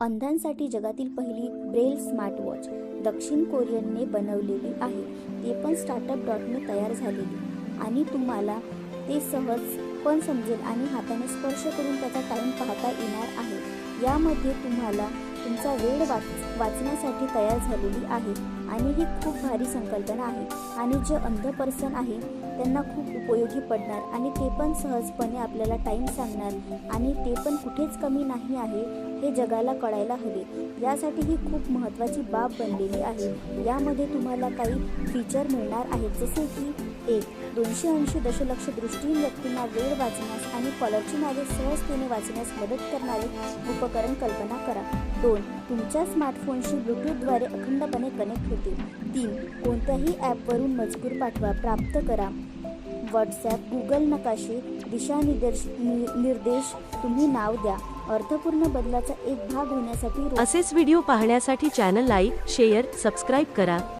अंधांसाठी जगातील पहिली Braille smartwatch दक्षिण कोरियनने बनवलेली आहे. ते पण स्टार्टअप डॉटने तयार झालेली. आणि तुम्हाला ते सहज पण समजेल आणि हाताने स्पर्श करून त्याचा टाईम पाहता येणार आहे. यामध्ये तुम्हाला तुमचा वेळ वाच वाचण्यासाठी तयार झालेली आहे आणि ही खूप भारी संकल्पना आहे. आणि जे अंध पर्सन आहे त्यांना खूप उपयोगी पडणार आणि ते पण सहजपणे आपल्याला टाईम सांगणार आणि ते पण कुठेच कमी नाही आहे हे जगाला कळायला हवे. यासाठी ही खूप महत्त्वाची बाब बनलेली आहे. यामध्ये तुम्हाला काही फीचर मिळणार आहेत जसे की एक दोनशे ऐंशी दशलक्ष दृष्टीहीन व्यक्तींना वेळ वाचण्यास आणि कॉलरची नावे सहजतेने वाचण्यास मदत करणारे उपकरण कल्पना करा. दोन तुमच्या स्मार्टफोनशी ब्लूटूथद्वारे अखंडपणे कनेक्ट होते तीन कोणत्याही ॲपवरून मजकूर पाठवा प्राप्त करा. व्हॉट्सॲप गुगल नकाशे दिशानिर्देश नि- निर्देश तुम्ही नाव द्या. अर्थपूर्ण बदलाचा एक भाग होण्यासाठी असेच व्हिडिओ पाहण्यासाठी चॅनल लाईक शेअर सबस्क्राईब करा.